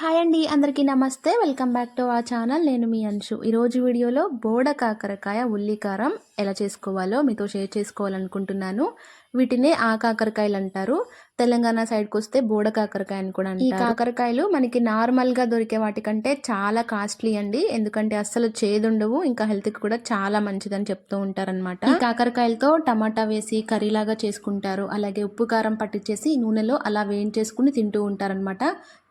Hi అండి అందరికీ నమస్తే. వెల్కమ్ బ్యాక్ టు ఆ ఛానల్. నేను మీ అంశు. ఈరోజు వీడియోలో బోడ కాకరకాయ ఉల్లికారం ఎలా చేసుకోవాలో మీతో షేర్ చేసుకోవాలనుకుంటున్నాను. వీటినే ఆ కాకరకాయలు అంటారు తెలంగాణ సైడ్కి వస్తే బోడ కాకరకాయ అని కూడా ఈ కాకరకాయలు మనకి నార్మల్గా దొరికే వాటికంటే చాలా కాస్ట్లీ అండి. ఎందుకంటే అస్సలు చేదుండవు. ఇంకా హెల్త్కి కూడా చాలా మంచిదని చెప్తూ ఉంటారనమాట ఈ కాకరకాయలతో టమాటా వేసి కర్రీలాగా చేసుకుంటారు. అలాగే ఉప్పు కారం పట్టించేసి నూనెలో అలా వేయించేసుకుని తింటూ ఉంటారనమాట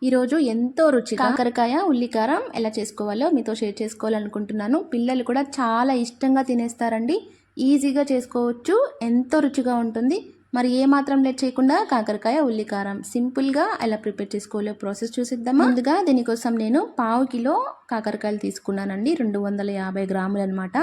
ఈరోజు ఎంతో రుచి కాకరకాయ ఉల్లికారం ఎలా చేసుకోవాలో మీతో షేర్ చేసుకోవాలనుకుంటున్నాను. పిల్లలు కూడా చాలా ఇష్టంగా తినేస్తారండి. ఈజీగా చేసుకోవచ్చు. ఎంతో రుచిగా ఉంటుంది. మరి ఏ మాత్రం లేట్ చేయకుండా కాకరకాయ ఉల్లికారం. సింపుల్గా ఎలా ప్రిపేర్ చేసుకోవాలో ప్రాసెస్ చూసిద్దాం ముందుగా దీనికోసం నేను పావు కిలో కాకరకాయలు తీసుకున్నానండి. రెండు వందల యాభై గ్రాములు అనమాట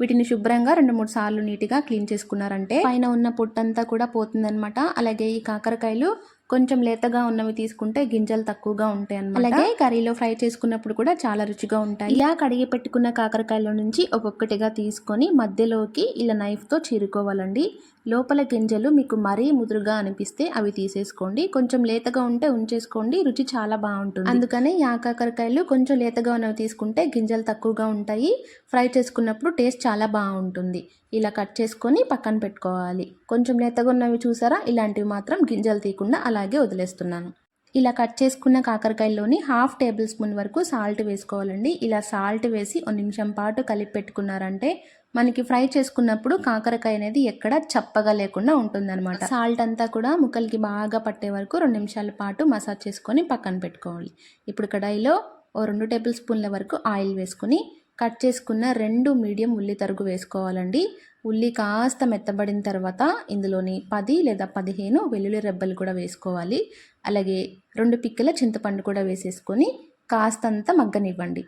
వీటిని శుభ్రంగా రెండు మూడు సార్లు నీట్గా క్లీన్ చేసుకున్నారంటే పైన ఉన్న పొట్టంతా కూడా పోతుందనమాట అలాగే ఈ కాకరకాయలు కొంచెం లేతగా ఉన్నవి తీసుకుంటే గింజలు తక్కువగా ఉంటాయి అన్నమాట. అలాగే కర్రీలో ఫ్రై చేసుకున్నప్పుడు కూడా చాలా రుచిగా ఉంటాయి. ఇలా కడిగి పెట్టుకున్న కాకరకాయల నుంచి ఒక్కొక్కటిగా తీసుకొని మధ్యలోకి ఇలా నైఫ్తో చీరుకోవాలండి. లోపల గింజలు మీకు మరీ ముదురుగా అనిపిస్తే అవి తీసేసుకోండి. కొంచెం లేతగా ఉంటే ఉంచేసుకోండి. రుచి చాలా బాగుంటుంది. అందుకనే ఆ కాకరకాయలు కొంచెం లేతగా ఉన్నవి తీసుకుంటే గింజలు తక్కువగా ఉంటాయి. ఫ్రై చేసుకున్నప్పుడు టేస్ట్ చాలా బాగుంటుంది. ఇలా కట్ చేసుకొని పక్కన పెట్టుకోవాలి. కొంచెం లేతగా ఉన్నవి చూసారా? ఇలాంటివి మాత్రం గింజలు తీయకుండా అలాగే వదిలేస్తున్నాను. ఇలా కట్ చేసుకున్న కాకరకాయల్లోని హాఫ్ టేబుల్ స్పూన్ వరకు సాల్ట్ వేసుకోవాలండి. ఇలా సాల్ట్ వేసి ఒక నిమిషం పాటు కలిపి పెట్టుకున్నారంటే మనకి ఫ్రై చేసుకున్నప్పుడు కాకరకాయ అనేది ఎక్కడ చప్పగా లేకుండా ఉంటుందన్నమాట. సాల్ట్ అంతా కూడా ముక్కలకి బాగా పట్టే వరకు రెండు నిమిషాల పాటు మసాజ్ చేసుకొని పక్కన పెట్టుకోవాలి. ఇప్పుడు కడాయిలో ఓ రెండు టేబుల్ స్పూన్ల వరకు ఆయిల్ వేసుకొని కట్ చేసుకున్న రెండు మీడియం ఉల్లి తరుగు వేసుకోవాలండి. ఉల్లి కాస్త మెత్తబడిన తర్వాత ఇందులోని పది లేదా పదిహేను వెల్లుల్లి రెబ్బలు కూడా వేసుకోవాలి. అలాగే రెండు పిక్కల చింతపండు కూడా వేసేసుకొని కాస్తంత మగ్గనివ్వండి.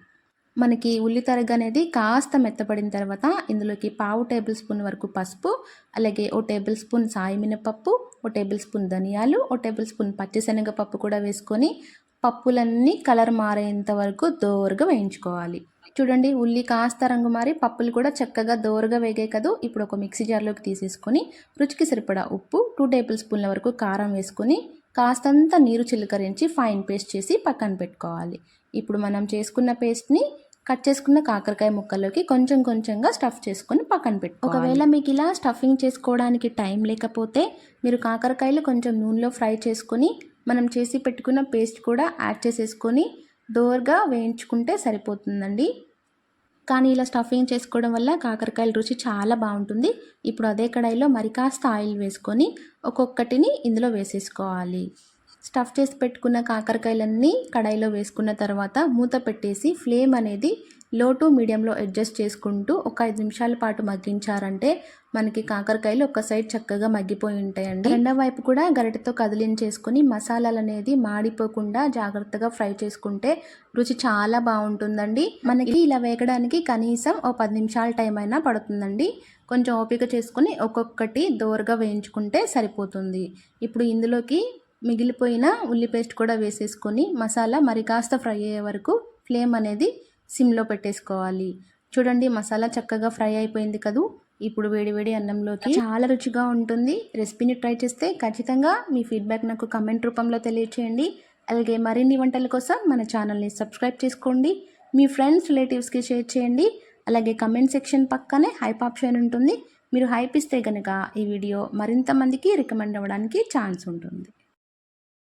మనకి ఉల్లి తరగ అనేది కాస్త మెత్తపడిన తర్వాత ఇందులోకి పావు టేబుల్ స్పూన్ వరకు పసుపు అలాగే ఓ టేబుల్ స్పూన్ సాయి మినపప్పు ఓ టేబుల్ స్పూన్ ధనియాలు ఓ టేబుల్ స్పూన్ పచ్చిశనగపప్పు కూడా వేసుకొని పప్పులన్నీ కలర్ మారేంత వరకు దోరగా వేయించుకోవాలి. చూడండి ఉల్లి కాస్త రంగు మారి పప్పులు కూడా చక్కగా దోరగా వేగాయి కదూ. ఇప్పుడు ఒక మిక్సీ జార్లోకి తీసేసుకొని రుచికి సరిపడా ఉప్పు టూ టేబుల్ స్పూన్ల వరకు కారం వేసుకొని కాస్తంత నీరు చిలకరించి ఫైన్ పేస్ట్ చేసి పక్కన పెట్టుకోవాలి. ఇప్పుడు మనం చేసుకున్న పేస్ట్ని కట్ చేసుకున్న కాకరకాయ ముక్కల్లోకి కొంచెం కొంచెంగా స్టఫ్ చేసుకుని పక్కన పెట్టు ఒకవేళ మీకు ఇలా స్టఫింగ్ చేసుకోవడానికి టైం లేకపోతే మీరు కాకరకాయలు కొంచెం నూనెలో ఫ్రై చేసుకొని మనం చేసి పెట్టుకున్న పేస్ట్ కూడా యాడ్ చేసేసుకొని దోరగా వేయించుకుంటే సరిపోతుందండి. కానీ ఇలా స్టఫింగ్ చేసుకోవడం వల్ల కాకరకాయల రుచి చాలా బాగుంటుంది. ఇప్పుడు అదే కడాయిలో మరి కాస్త ఆయిల్ వేసుకొని ఒక్కొక్కటిని ఇందులో వేసేసుకోవాలి. స్టఫ్ చేసి పెట్టుకున్న కాకరకాయలన్నీ కడాయిలో వేసుకున్న తర్వాత మూత పెట్టేసి ఫ్లేమ్ అనేది లో టు మీడియంలో అడ్జస్ట్ చేసుకుంటూ ఒక ఐదు నిమిషాల పాటు మగ్గించారంటే మనకి కాకరకాయలు ఒక సైడ్ చక్కగా మగ్గిపోయి ఉంటాయండి. రెండో వైపు కూడా గరిటతో కదిలించేసుకొని మసాలాలు అనేది మాడిపోకుండా జాగ్రత్తగా ఫ్రై చేసుకుంటే రుచి చాలా బాగుంటుందండి. మనకి ఇలా వేగడానికి కనీసం ఓ పది నిమిషాల టైం అయినా పడుతుందండి. కొంచెం ఓపిక చేసుకుని ఒక్కొక్కటి దోరగా వేయించుకుంటే సరిపోతుంది. ఇప్పుడు ఇందులోకి మిగిలిపోయిన ఉల్లి పేస్ట్ కూడా వేసేసుకొని మసాలా మరి కాస్త ఫ్రై అయ్యే వరకు ఫ్లేమ్ అనేది సిమ్లో పెట్టేసుకోవాలి. చూడండి మసాలా చక్కగా ఫ్రై అయిపోయింది కదూ? ఇప్పుడు వేడివేడి అన్నంలోకి చాలా రుచిగా ఉంటుంది. రెసిపీని ట్రై చేస్తే ఖచ్చితంగా మీ ఫీడ్బ్యాక్ నాకు కమెంట్ రూపంలో తెలియచేయండి. అలాగే మరిన్ని వంటల కోసం మన ఛానల్ని సబ్స్క్రైబ్ చేసుకోండి. మీ ఫ్రెండ్స్ రిలేటివ్స్కి షేర్ చేయండి. అలాగే కమెంట్ సెక్షన్ పక్కనే హైప్ ఆప్షన్ ఉంటుంది. మీరు హైప్ ఇస్తే కనుక ఈ వీడియో మరింత మందికి రికమెండ్ అవ్వడానికి ఛాన్స్ ఉంటుంది.